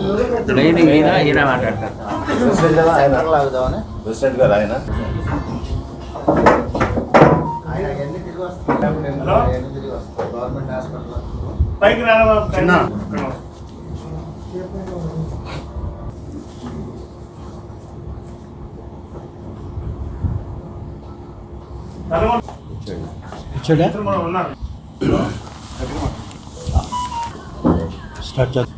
ఈయన ఈయన మాట్లాడతారు. ప్రెసిడెంట్ గారు ఆయన ఆయన ఎన్ని తిరిగి వస్తారు ఎన్ని తిరిగి వస్తారు గవర్నమెంట్ హాస్పిటల్ పైకి రావా చిన్న. ఉన్నారు స్టార్ట్ చేద్దాం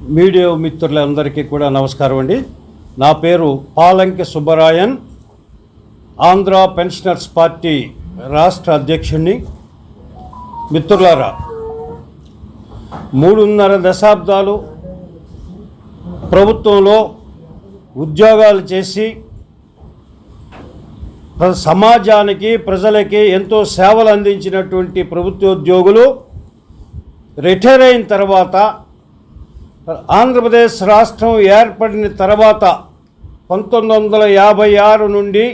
మీడియా మిత్రులందరికీ కూడా నమస్కారం అండి. నా పేరు పాలంకి సుబ్బరాయన్. ఆంధ్ర పెన్షనర్స్ పార్టీ రాష్ట్ర అధ్యక్షుడిని మిత్రులారా మూడున్నర దశాబ్దాలు ప్రభుత్వంలో ఉద్యోగాలు చేసి ప్ర- సమాజానికి ప్రజలకి ఎంతో సేవలు అందించినటువంటి ప్రభుత్వోద్యోగులు రిటైర్ అయిన తర్వాత ఆంధ్రప్రదేశ్ రాష్ట్రం ఏర్పడిన తర్వాత పంతొమ్మిది వందల యాభై ఆరు నుండి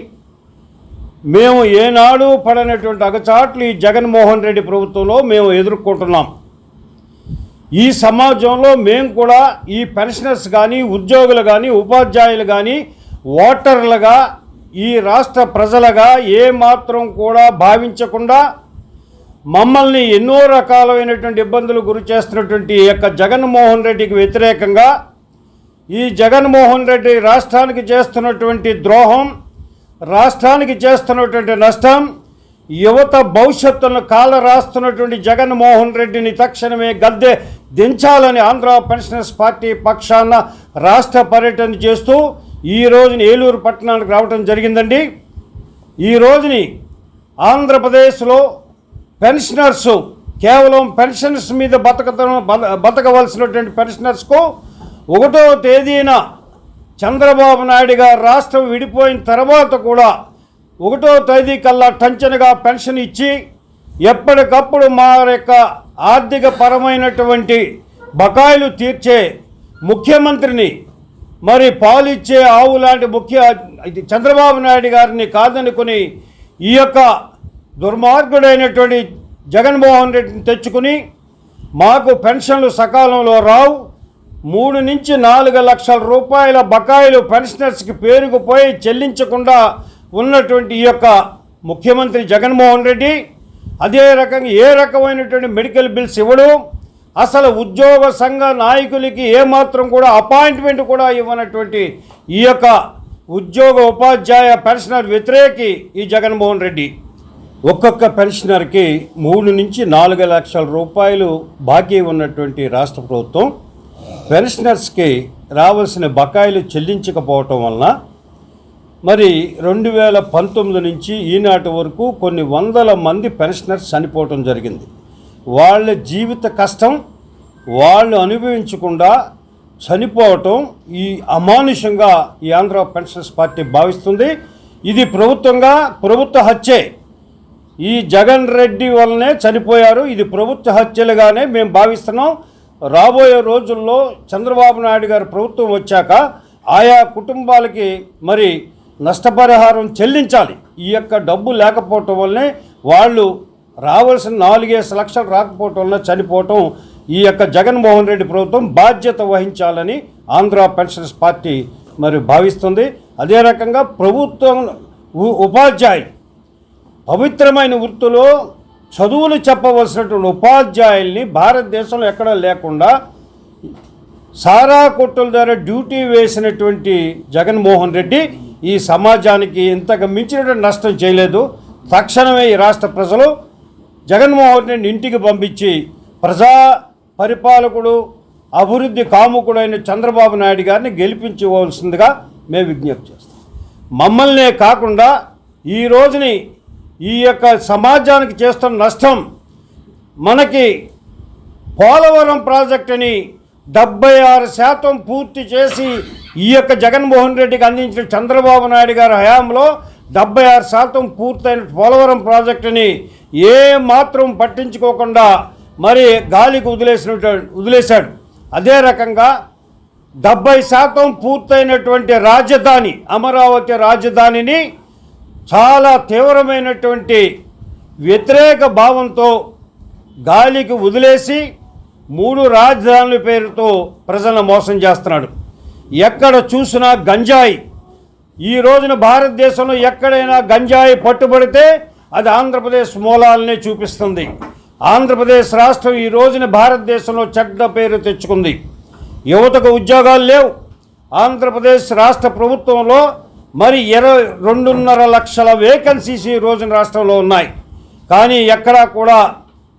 మేము ఏనాడు పడనటువంటి అగచాట్లు ఈ జగన్మోహన్ రెడ్డి ప్రభుత్వంలో మేము ఎదుర్కొంటున్నాం. ఈ సమాజంలో మేము కూడా ఈ పెన్షనర్స్ కానీ ఉద్యోగులు కానీ ఉపాధ్యాయులు కానీ ఓటర్లుగా ఈ రాష్ట్ర ప్రజలుగా ఏమాత్రం కూడా భావించకుండా మమ్మల్ని ఎన్నో రకాలైనటువంటి ఇబ్బందులు గురి చేస్తున్నటువంటి ఈ యొక్క జగన్మోహన్ రెడ్డికి వ్యతిరేకంగా ఈ జగన్మోహన్ రెడ్డి రాష్ట్రానికి చేస్తున్నటువంటి ద్రోహం రాష్ట్రానికి చేస్తున్నటువంటి నష్టం యువత భవిష్యత్తును కాల రాస్తున్నటువంటి జగన్మోహన్ రెడ్డిని తక్షణమే గద్దె దించాలని ఆంధ్ర పెన్షనర్స్ పార్టీ పక్షాన రాష్ట్ర పర్యటన చేస్తూ ఈ రోజున ఏలూరు పట్టణానికి రావడం జరిగిందండి. ఈ రోజుని ఆంధ్రప్రదేశ్లో పెన్షనర్స్. కేవలం పెన్షన్స్ మీద బతకడం బత- బతకవలసినటువంటి పెన్షనర్స్కు ఒకటో తేదీన చంద్రబాబు నాయుడు గారు రాష్ట్రం విడిపోయిన తర్వాత కూడా ఒకటో తేదీ కల్లా టంచనగా పెన్షన్ ఇచ్చి ఎప్పటికప్పుడు మా యొక్క ఆర్థిక పరమైనటువంటి బకాయిలు తీర్చే ముఖ్యమంత్రిని మరి పాలిచ్చే ఆవు లాంటి ముఖ్య చంద్రబాబు నాయుడు గారిని కాదనుకుని ఈ యొక్క దుర్మార్గుడైనటువంటి జగన్మోహన్ రెడ్డిని తెచ్చుకుని మాకు పెన్షన్లు సకాలంలో రావు. మూడు నుంచి నాలుగు లక్షల రూపాయల బకాయిలు పెన్షనర్స్కి పేరుకుపోయి చెల్లించకుండా ఉన్నటువంటి ఈ యొక్క ముఖ్యమంత్రి జగన్మోహన్ రెడ్డి అదే రకంగా ఏ రకమైనటువంటి మెడికల్ బిల్స్ ఇవ్వడం. అసలు ఉద్యోగ సంఘ నాయకులకి ఏమాత్రం కూడా అపాయింట్మెంట్ కూడా ఇవ్వనటువంటి ఈ యొక్క ఉద్యోగ ఉపాధ్యాయ పెన్షనర్ వ్యతిరేకి ఈ జగన్మోహన్ రెడ్డి. ఒక్కొక్క పెన్షనర్కి మూడు నుంచి నాలుగు లక్షల రూపాయలు బాకీ ఉన్నటువంటి రాష్ట్ర ప్రభుత్వం పెన్షనర్స్కి రావాల్సిన బకాయిలు చెల్లించకపోవటం వలన మరి రెండు వేల పంతొమ్మిది నుంచి ఈనాటి వరకు కొన్ని వందల మంది పెన్షనర్స్ చనిపోవటం జరిగింది. వాళ్ళ జీవిత కష్టం వాళ్ళు అనుభవించకుండా చనిపోవటం ఈ అమానుషంగా ఈ ఆంధ్ర పెన్షనర్స్ పార్టీ భావిస్తుంది. ఇది ప్రభుత్వంగా ప్రభుత్వ హత్యే. ఈ జగన్ రెడ్డి వల్లనే చనిపోయారు. ఇది ప్రభుత్వ హత్యలుగానే మేము భావిస్తున్నాం. రాబోయే రోజుల్లో చంద్రబాబు నాయుడు గారు ప్రభుత్వం వచ్చాక ఆయా కుటుంబాలకి మరి నష్టపరిహారం చెల్లించాలి. ఈ యొక్క డబ్బు లేకపోవటం వల్లనే వాళ్ళు రావాల్సిన నాలుగేసి లక్షలు రాకపోవటం వల్ల చనిపోవటం ఈ యొక్క జగన్మోహన్ రెడ్డి ప్రభుత్వం బాధ్యత వహించాలని ఆంధ్ర పెన్షన్స్ పార్టీ మరి భావిస్తుంది. అదే రకంగా ప్రభుత్వం ఉపాధ్యాయులు పవిత్రమైన వృత్తిలో చదువులు చెప్పవలసినటువంటి ఉపాధ్యాయుల్ని భారతదేశంలో ఎక్కడా లేకుండా సారా కొట్టుల ద్వారా డ్యూటీ వేసినటువంటి జగన్మోహన్ రెడ్డి ఈ సమాజానికి ఇంతకు మించినటువంటి నష్టం చేయలేదు. తక్షణమే ఈ రాష్ట్ర ప్రజలు జగన్మోహన్ రెడ్డిని ఇంటికి పంపించి ప్రజా పరిపాలకుడు అభివృద్ధి కాముకుడైన చంద్రబాబు నాయుడు గారిని గెలిపించవలసిందిగా మేము విజ్ఞప్తి చేస్తాం. మమ్మల్నే కాకుండా ఈ రోజుని ఈ యొక్క సమాజానికి చేస్తున్న నష్టం మనకి పోలవరం ప్రాజెక్టుని డెబ్బై ఆరు శాతం పూర్తి చేసి ఈ యొక్క జగన్మోహన్ రెడ్డికి అందించిన చంద్రబాబు నాయుడు గారి హయాంలో డెబ్బై ఆరు శాతం పూర్తయిన పోలవరం ప్రాజెక్టుని ఏ మాత్రం పట్టించుకోకుండా మరి గాలికి వదిలేసిన వదిలేశాడు. అదే రకంగా డెబ్బై శాతం పూర్తయినటువంటి రాజధాని అమరావతి రాజధానిని చాలా తీవ్రమైనటువంటి వ్యతిరేక భావంతో గాలికి వదిలేసి మూడు రాజధానుల పేరుతో ప్రజలను మోసం చేస్తున్నాడు. ఎక్కడ చూసినా గంజాయి. ఈ రోజున భారతదేశంలో ఎక్కడైనా గంజాయి పట్టుబడితే అది ఆంధ్రప్రదేశ్ మూలాలనే చూపిస్తుంది. ఆంధ్రప్రదేశ్ రాష్ట్రం ఈ రోజున భారతదేశంలో చెడ్డ పేరు తెచ్చుకుంది. యువతకు ఉద్యోగాలు లేవు. ఆంధ్రప్రదేశ్ రాష్ట్ర ప్రభుత్వంలో మరి ఇరవై రెండున్నర లక్షల వేకెన్సీస్ ఈ రోజున రాష్ట్రంలో ఉన్నాయి. కానీ ఎక్కడా కూడా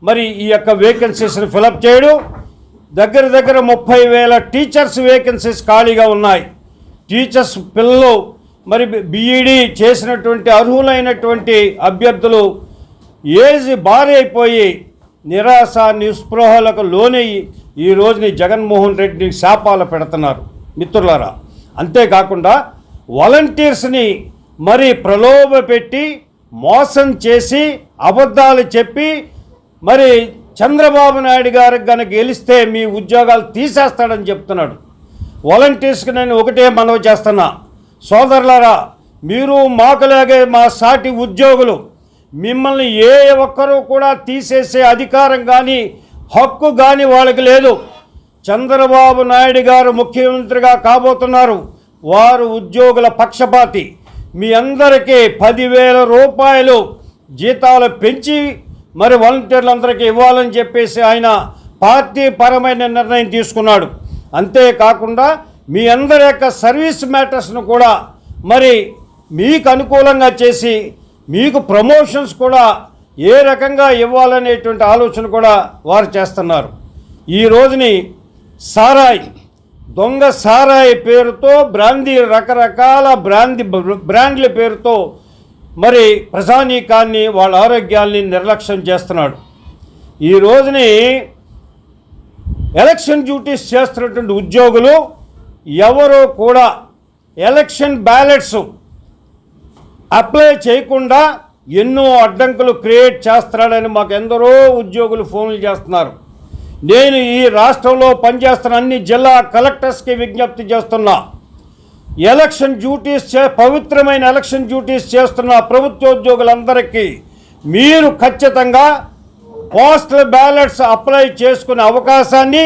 మరి ఈ యొక్క వేకెన్సీస్ని ఫిలప్ చేయడం. దగ్గర దగ్గర ముప్పై వేల టీచర్స్ వేకెన్సీస్ ఖాళీగా ఉన్నాయి. టీచర్స్ పిల్లలు మరి బీఈడీ చేసినటువంటి అర్హులైనటువంటి అభ్యర్థులు ఏజ్ భారీ నిరాశ నిస్పృహలకు లోనయ్యి ఈ రోజుని జగన్మోహన్ రెడ్డిని శాపాలు పెడుతున్నారు. మిత్రులారా అంతేకాకుండా వాలంటీర్స్ని మరి ప్రలోభ పెట్టి మోసం చేసి అబద్ధాలు చెప్పి మరి చంద్రబాబు నాయుడు గారికి కనుక గెలిస్తే మీ ఉద్యోగాలు తీసేస్తాడని చెప్తున్నాడు. వాలంటీర్స్కి నేను ఒకటే మనవి చేస్తున్నా. సోదరులారా మీరు మాకులాగే మా సాటి ఉద్యోగులు మిమ్మల్ని ఏ ఒక్కరూ కూడా తీసేసే అధికారం కానీ హక్కు కానీ వాళ్ళకి లేదు. చంద్రబాబు నాయుడు గారు ముఖ్యమంత్రిగా కాబోతున్నారు. వారు ఉద్యోగుల పక్షపాతి. మీ అందరికీ పదివేల రూపాయలు జీతాలు పెంచి మరి వాలంటీర్లందరికీ ఇవ్వాలని చెప్పేసి ఆయన పార్టీ పరమైన నిర్ణయం తీసుకున్నాడు. అంతేకాకుండా మీ అందరి యొక్క సర్వీస్ మ్యాటర్స్ను కూడా మరి మీకు అనుకూలంగా చేసి మీకు ప్రమోషన్స్ కూడా ఏ రకంగా ఇవ్వాలనేటువంటి ఆలోచన కూడా వారు చేస్తున్నారు. ఈ రోజుని సారాయి దొంగ సారాయి పేరుతో బ్రాందీ రకరకాల బ్రాంది బ్రాండ్ల పేరుతో మరి ప్రజానీకాన్ని వాళ్ళ ఆరోగ్యాల్ని నిర్లక్ష్యం చేస్తున్నాడు. ఈ రోజుని ఎలక్షన్ డ్యూటీస్ చేస్తున్నటువంటి ఉద్యోగులు ఎవరు కూడా ఎలక్షన్ బ్యాలెట్స్ అప్లై చేయకుండా ఎన్నో అడ్డంకులు క్రియేట్ చేస్తున్నాడని మాకు ఎందరో ఉద్యోగులు ఫోన్లు చేస్తున్నారు. నేను ఈ రాష్ట్రంలో పనిచేస్తున్న అన్ని జిల్లా కలెక్టర్స్కి విజ్ఞప్తి చేస్తున్నా. ఎలక్షన్ డ్యూటీస్ చే పవిత్రమైన ఎలక్షన్ డ్యూటీస్ చేస్తున్న ప్రభుత్వోద్యోగులందరికీ మీరు ఖచ్చితంగా పోస్టల్ బ్యాలెట్స్ అప్లై చేసుకునే అవకాశాన్ని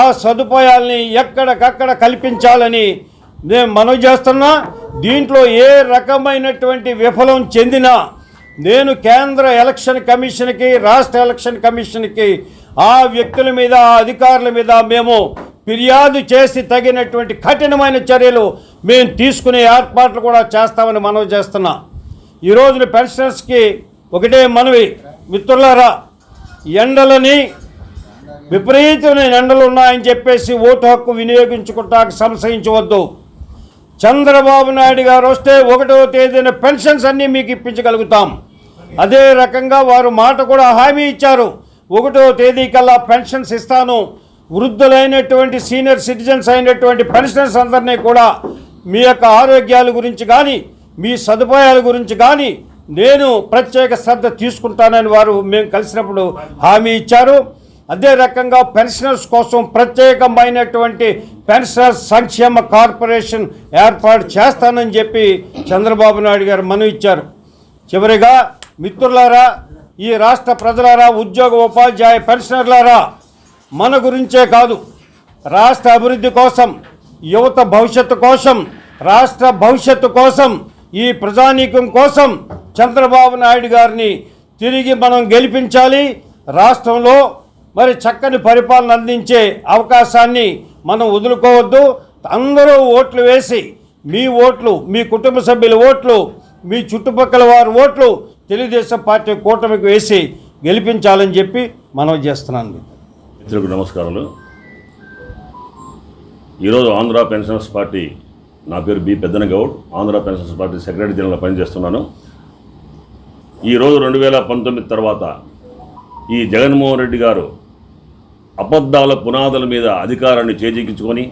ఆ సదుపాయాల్ని ఎక్కడికక్కడ కల్పించాలని మేము మనవి చేస్తున్నా. దీంట్లో ఏ రకమైనటువంటి విఫలం చెందినా నేను కేంద్ర ఎలక్షన్ కమిషన్కి రాష్ట్ర ఎలక్షన్ కమిషన్కి ఆ వ్యక్తుల మీద ఆ అధికారుల మీద మేము ఫిర్యాదు చేసి తగినటువంటి కఠినమైన చర్యలు మేము తీసుకునే ఏర్పాట్లు కూడా చేస్తామని మనవి చేస్తున్నా. ఈ రోజున పెన్షనర్స్కి ఒకటే మనవి మిత్రులారా ఎండలని విపరీతమైన ఎండలు ఉన్నాయని చెప్పేసి ఓటు హక్కు వినియోగించుకుంటానికి సంశయించవద్దు. చంద్రబాబు నాయుడు గారు వస్తే ఒకటో తేదీన పెన్షన్స్ అన్నీ మీకు ఇప్పించగలుగుతాం. అదే రకంగా వారు మాట కూడా హామీ ఇచ్చారు. ఒకటో తేదీ కల్లా పెన్షన్స్ ఇస్తాను. వృద్ధులైనటువంటి సీనియర్ సిటిజన్స్ అయినటువంటి పెన్షనర్స్ అందరినీ కూడా మీ యొక్క ఆరోగ్యాల గురించి కానీ మీ సదుపాయాల గురించి కానీ నేను ప్రత్యేక శ్రద్ధ తీసుకుంటానని వారు మేము కలిసినప్పుడు హామీ ఇచ్చారు. అదే రకంగా పెన్షనర్స్ కోసం ప్రత్యేకమైనటువంటి పెన్షనర్స్ సంక్షేమ కార్పొరేషన్ ఏర్పాటు చేస్తానని చెప్పి చంద్రబాబు నాయుడు గారు మనవి ఇచ్చారు. చివరిగా మిత్రులారా ఈ రాష్ట్ర ప్రజలారా ఉద్యోగ ఉపాధ్యాయ పెన్షనర్లారా మన గురించే కాదు రాష్ట్ర అభివృద్ధి కోసం యువత భవిష్యత్తు కోసం రాష్ట్ర భవిష్యత్తు కోసం ఈ ప్రజానీకం కోసం చంద్రబాబు నాయుడు గారిని తిరిగి మనం గెలిపించాలి. రాష్ట్రంలో మరి చక్కని పరిపాలన అందించే అవకాశాన్ని మనం వదులుకోవద్దు. అందరూ ఓట్లు వేసి మీ ఓట్లు మీ కుటుంబ సభ్యుల ఓట్లు మీ చుట్టుపక్కల వారి ఓట్లు తెలుగుదేశం పార్టీ కూటమికి వేసి గెలిపించాలని చెప్పి మనవి చేస్తున్నాను. మిత్రులకు నమస్కారాలు. ఈరోజు ఆంధ్ర పెన్షనర్స్ పార్టీ నా పేరు B Peddanagoud Andhra pensioners party secretary general పనిచేస్తున్నాను. ఈరోజు రెండు వేల పంతొమ్మిది తర్వాత ఈ జగన్మోహన్ రెడ్డి గారు అబద్ధాల పునాదుల మీద అధికారాన్ని చేజిక్కించుకొని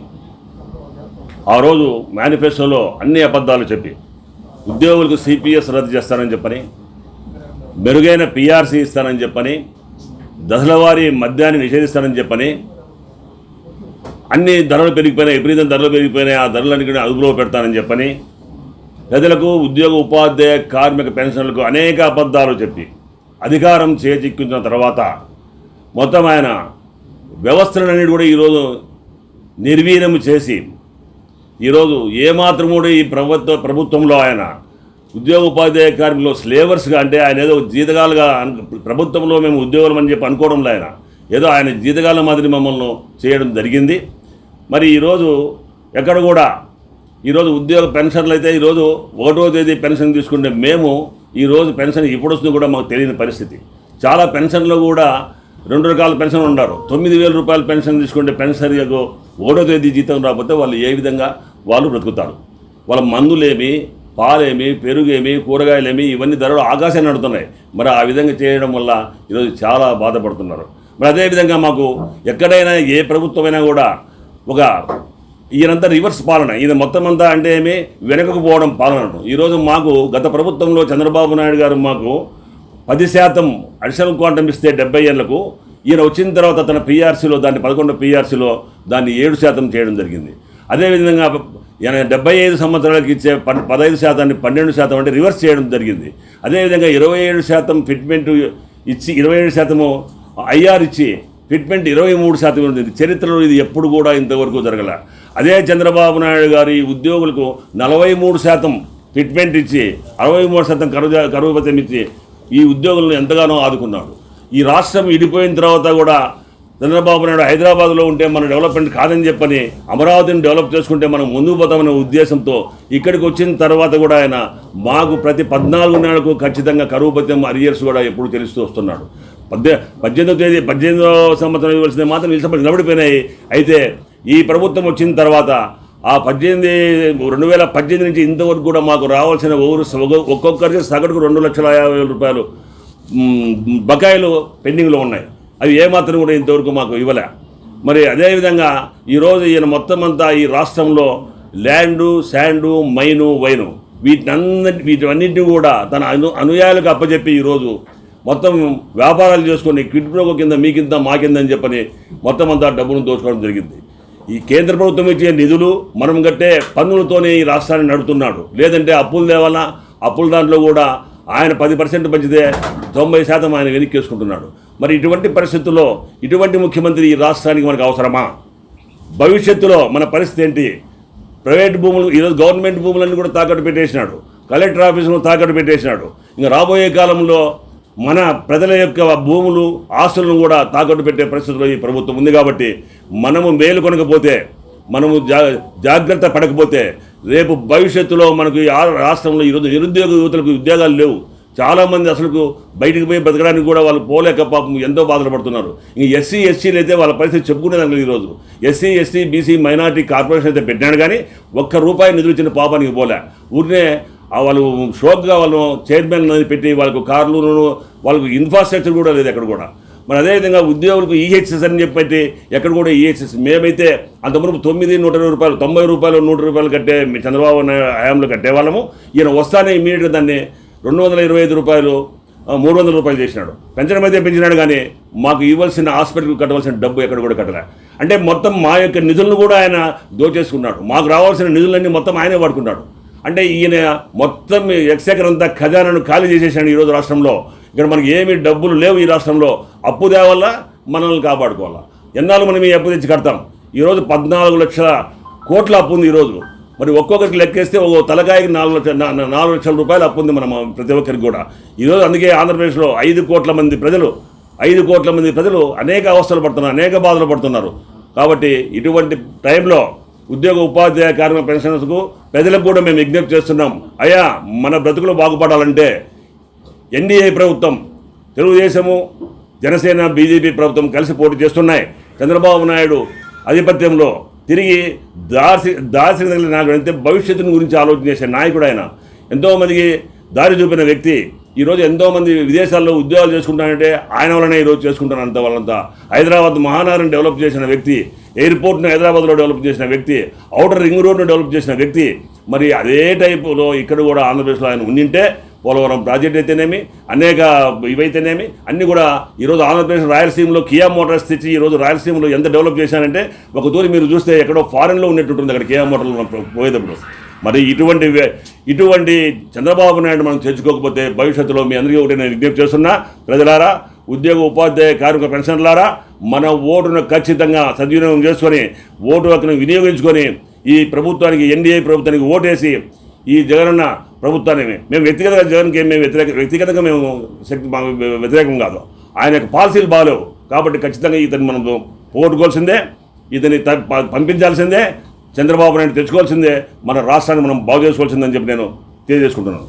ఆ రోజు మేనిఫెస్టోలో అన్ని అబద్ధాలు చెప్పి ఉద్యోగులకు సిపిఎస్ రద్దు చేస్తానని చెప్పని మెరుగైన పిఆర్సీ ఇస్తానని చెప్పని దశలవారీ మద్యాన్ని నిషేధిస్తానని చెప్పని అన్ని ధరలు పెరిగిపోయినాయి విపరీతం ధరలు పెరిగిపోయినాయి ఆ ధరలన్నీ కూడా అదుపులో పెడతానని చెప్పని ప్రజలకు ఉద్యోగ ఉపాధ్యాయ కార్మిక పెన్షన్లకు అనేక అబద్ధాలు చెప్పి అధికారం చేజిక్కించిన తర్వాత మొత్తం ఆయన వ్యవస్థలన్నిటి కూడా ఈరోజు నిర్వీర్యం చేసి ఈరోజు ఏమాత్రం కూడా ఈ ప్రభుత్వ ప్రభుత్వంలో ఆయన ఉద్యోగ ఉపాధ్యాయ కార్మికులు స్లేవర్స్గా అంటే ఆయన ఏదో జీతగాలుగా అను- ప్రభుత్వంలో మేము ఉద్యోగులం అని చెప్పి అనుకోవడం ఆయన. ఏదో ఆయన జీతగాల మాదిరి మమ్మల్ని చేయడం జరిగింది. మరి ఈరోజు ఎక్కడ కూడా ఈరోజు ఉద్యోగ పెన్షన్లు అయితే ఈరోజు ఒకటో తేదీ పెన్షన్ తీసుకుంటే మేము ఈరోజు పెన్షన్ ఇప్పుడు వస్తుంది కూడా మాకు తెలియని పరిస్థితి. చాలా పెన్షన్లు కూడా రెండు రకాల పెన్షన్ ఉన్నారు. తొమ్మిది వేల రూపాయల పెన్షన్ తీసుకుంటే పెన్షనర్లకు ఒకటో తేదీ జీతం రాకపోతే వాళ్ళు ఏ విధంగా వాళ్ళు బ్రతుకుతారు. వాళ్ళ మందులేమి పాలేమి పెరుగేమి కూరగాయలేమి ఇవన్నీ ధరలు ఆకాశాన్ని నడుతున్నాయి. మరి ఆ విధంగా చేయడం వల్ల ఈరోజు చాలా బాధపడుతున్నారు. మరి అదేవిధంగా మాకు ఎక్కడైనా ఏ ప్రభుత్వమైనా కూడా ఒక ఈయనంతా రివర్స్ పాలన. ఈయన మొత్తం అంతా అంటే ఏమి? వెనకకు పోవడం పాలన. ఈరోజు మాకు గత ప్రభుత్వంలో చంద్రబాబు నాయుడు గారు మాకు పది శాతం అడిషనల్ క్వాంటం ఇస్తే డెబ్బై ఏళ్ళకు ఈయన వచ్చిన తర్వాత తన పీఆర్సీలో దాన్ని పదకొండు పీఆర్సీలో దాన్ని ఏడు శాతం చేయడం జరిగింది. అదేవిధంగా ఎనభై డెబ్బై ఐదు సంవత్సరాలకు ఇచ్చే పన్ పదహైదు శాతాన్ని పన్నెండు శాతం అంటే రివర్స్ చేయడం జరిగింది. అదేవిధంగా ఇరవై ఏడు శాతం ఫిట్మెంట్ ఇచ్చి ఇరవై ఏడు శాతము ఐఆర్ ఇచ్చి ఫిట్మెంట్ ఇరవై మూడు శాతం ఉంటుంది చరిత్రలో ఇది ఎప్పుడు కూడా ఇంతవరకు జరగల. అదే చంద్రబాబు నాయుడు గారి ఉద్యోగులకు నలభై మూడు శాతం ఫిట్మెంట్ ఇచ్చి అరవై మూడు శాతం కరువు కరువు భత్యం ఇచ్చి ఈ ఉద్యోగులను ఎంతగానో ఆదుకున్నాడు. ఈ రాష్ట్రం ఇడిపోయిన తర్వాత కూడా చంద్రబాబు నాయుడు హైదరాబాద్లో ఉంటే మన డెవలప్మెంట్ కాదని చెప్పని అమరావతిని డెవలప్ చేసుకుంటే మనం ముందుకు పోతామనే ఉద్దేశంతో ఇక్కడికి వచ్చిన తర్వాత కూడా ఆయన మాకు ప్రతి పద్నాలుగు నెలలకు ఖచ్చితంగా కరువు భత్యం అరియర్స్ కూడా ఎప్పుడు తెలుస్తూ వస్తున్నాడు. పద్దె పద్దెనిమిదో తేదీ పద్దెనిమిదో సంవత్సరం ఇవ్వాల్సింది మాత్రం నిలిచిపోయి నిలబడిపోయినాయి. అయితే ఈ ప్రభుత్వం వచ్చిన తర్వాత ఆ పద్దెనిమిది రెండు వేల పద్దెనిమిది నుంచి ఇంతవరకు కూడా మాకు రావాల్సిన ఊరు ఒక్కొక్కరికి సగటుకు రెండు లక్షల యాభై వేల రూపాయలు బకాయిలు పెండింగ్లో ఉన్నాయి. అవి ఏమాత్రం కూడా ఇంతవరకు మాకు ఇవ్వలే. మరి అదేవిధంగా ఈరోజు ఈయన మొత్తం అంతా ఈ రాష్ట్రంలో ల్యాండు శాండు మైను వైను వీటినన్నిటి వీటివన్నింటినీ కూడా తన అను అనుయాయులకు అప్పచెప్పి ఈరోజు మొత్తం వ్యాపారాలు చేసుకొని క్విడ్ కింద మీ కింద మా కింద అని చెప్పని మొత్తం అంతా డబ్బును దోచుకోవడం జరిగింది. ఈ కేంద్ర ప్రభుత్వం ఇచ్చే నిధులు మనం కట్టే పన్నులతోనే ఈ రాష్ట్రాన్ని నడుపుతున్నాడు. లేదంటే అప్పులు తేవాలా? అప్పుల దాంట్లో కూడా ఆయన పది పర్సెంట్ పెంచితే తొంభై శాతం ఆయన వెనక్కి వేసుకుంటున్నాడు మరి ఇటువంటి పరిస్థితుల్లో ఇటువంటి ముఖ్యమంత్రి ఈ రాష్ట్రానికి మనకు అవసరమా? భవిష్యత్తులో మన పరిస్థితి ఏంటి? ప్రైవేట్ భూములు ఈరోజు గవర్నమెంట్ భూములన్నీ కూడా తాకట్టు పెట్టేసినాడు. కలెక్టర్ ఆఫీసును తాకట్టు పెట్టేసినాడు. ఇంకా రాబోయే కాలంలో మన ప్రజల యొక్క భూములు ఆస్తులను కూడా తాకట్టు పెట్టే పరిస్థితిలో ఈ ప్రభుత్వం ఉంది కాబట్టి మనము మేలు కొనకపోతే మనము జా జాగ్రత్త పడకపోతే రేపు భవిష్యత్తులో మనకు ఈ ఆ- రాష్ట్రంలో ఈరోజు నిరుద్యోగ యువతలకు ఉద్యోగాలు లేవు. చాలామంది అసలు బయటికి పోయి బతకడానికి కూడా వాళ్ళు పోలేక పాపం ఎంతో బాధలు పడుతున్నారు ఇంక ఎస్సీ ఎస్సీలు అయితే వాళ్ళ పరిస్థితి చెప్పుకునేదానికి ఈరోజు S C S C B C minority corporation అయితే పెట్టినాడు కానీ ఒక్క రూపాయి నిధులు ఇచ్చిన పాపానికి పోలే. ఊరినే వాళ్ళు షోక్గా వాళ్ళు చైర్మన్ అనేది పెట్టి వాళ్ళకు కార్లు వాళ్ళకు ఇన్ఫ్రాస్ట్రక్చర్ కూడా లేదు ఎక్కడ కూడా. మరి అదేవిధంగా ఉద్యోగులకు ఈహెచ్ఎస్ అని చెప్పి ఎక్కడ కూడా ఈహెచ్ఎస్ మేమైతే అంతవరకు తొమ్మిది నూట ఇరవై రూపాయలు తొంభై రూపాయలు నూట రూపాయలు కట్టే చంద్రబాబు హయాంలో కట్టేవాళ్ళము. ఈయన వస్తానే ఇమీడియట్గా దాన్ని రెండు వందల ఇరవై ఐదు రూపాయలు మూడు వందల రూపాయలు చేసినాడు. పెంచడం అయితే పెంచినాడు కానీ మాకు ఇవ్వాల్సిన హాస్పిటల్కి కట్టవలసిన డబ్బు ఎక్కడ కూడా కట్టలే. అంటే మొత్తం మా యొక్క నిధులను కూడా ఆయన దోచేసుకున్నాడు. మాకు రావాల్సిన నిధులన్నీ మొత్తం ఆయనే వాడుకున్నాడు అంటే ఈయన మొత్తం ఎక్సెకర్ అంతా ఖజానాను ఖాళీ చేసేసాడు ఈరోజు రాష్ట్రంలో. ఇక్కడ మనకి ఏమి డబ్బులు లేవు ఈ రాష్ట్రంలో. అప్పు దేవల్లా మనల్ని కాపాడుకోవాలా? ఎన్నాళ్ళు మనం ఈ అప్పు తెచ్చి కడతాం? ఈరోజు పద్నాలుగు లక్షల కోట్ల అప్పు ఉంది ఈరోజు మరి ఒక్కొక్కరికి లెక్కేస్తే ఒక తలకాయకి నాలుగు లక్షల నాలుగు లక్షల రూపాయలు అప్పు ఉంది మనం ప్రతి ఒక్కరికి కూడా. ఈరోజు అందుకే ఆంధ్రప్రదేశ్లో ఐదు కోట్ల మంది ప్రజలు ఐదు కోట్ల మంది ప్రజలు అనేక అవస్థలు పడుతున్నారు అనేక బాధలు పడుతున్నారు. కాబట్టి ఇటువంటి టైంలో ఉద్యోగ ఉపాధ్యాయ కార్మిక పెన్షనర్స్కు ప్రజలకు కూడా మేము విజ్ఞప్తి చేస్తున్నాం. అయ్యా మన బ్రతుకులు బాగుపడాలంటే ఎన్డీఏ ప్రభుత్వం తెలుగుదేశము జనసేన బీజేపీ ప్రభుత్వం కలిసి పోటీ చేస్తున్నాయి. చంద్రబాబు నాయుడు ఆధిపత్యంలో తిరిగి దాసి దాసి నాకు వెళితే భవిష్యత్తుని గురించి ఆలోచన చేసే నాయకుడు ఆయన. ఎంతోమందికి దారి చూపిన వ్యక్తి. ఈరోజు ఎంతోమంది విదేశాల్లో ఉద్యోగాలు చేసుకుంటానంటే ఆయన వల్లనే ఈరోజు చేసుకుంటాను అంత వాళ్ళంతా. హైదరాబాద్ మహానగరం డెవలప్ చేసిన వ్యక్తి ఎయిర్పోర్ట్ను హైదరాబాద్లో డెవలప్ చేసిన వ్యక్తి ఔటర్ రింగ్ రోడ్ను డెవలప్ చేసిన వ్యక్తి. మరి అదే టైపులో ఇక్కడ కూడా ఆంధ్రప్రదేశ్లో ఆయన ఉండింటే పోలవరం ప్రాజెక్ట్ అయితేనేమి అనేక ఇవైతేనేమి అన్నీ కూడా ఈరోజు ఆంధ్రప్రదేశ్ రాయలసీమలో కియా మోటార్స్ తెచ్చి ఈరోజు రాయలసీమలో ఎంత డెవలప్ చేశానంటే ఒక దూరం మీరు చూస్తే ఎక్కడో ఫారెన్లో ఉన్నట్టుంటుంది అక్కడ కియా మోటార్లు పోయేటప్పుడు. మరి ఇటువంటి ఇటువంటి చంద్రబాబు నాయుడు మనం తెచ్చుకోకపోతే భవిష్యత్తులో మీ అందరికీ ఒకటి నేను విజ్ఞప్తి చేస్తున్నా. ప్రజలారా ఉద్యోగ ఉపాధ్యాయ కార్మిక పెన్షన్లారా మన ఓటును ఖచ్చితంగా సద్వినియోగం చేసుకొని ఓటు హక్కును వినియోగించుకొని ఈ ప్రభుత్వానికి ఎన్డీఏ ప్రభుత్వానికి ఓటేసి ఈ జగనన్న ప్రభుత్వాన్ని మేము వ్యక్తిగతంగా జగన్కి మేము వ్యతిరేక వ్యక్తిగతంగా మేము శక్తి వ్యతిరేకం కాదు. ఆయన యొక్క పాలసీలు బాగాలేవు. కాబట్టి ఖచ్చితంగా ఇతను మనం పోగొట్టుకోవాల్సిందే ఇతని పంపించాల్సిందే చంద్రబాబు నాయుడు తెచ్చుకోవాల్సిందే మన రాష్ట్రాన్ని మనం బాగు చేసుకోవాల్సిందని చెప్పి నేను తెలియజేసుకుంటున్నాను.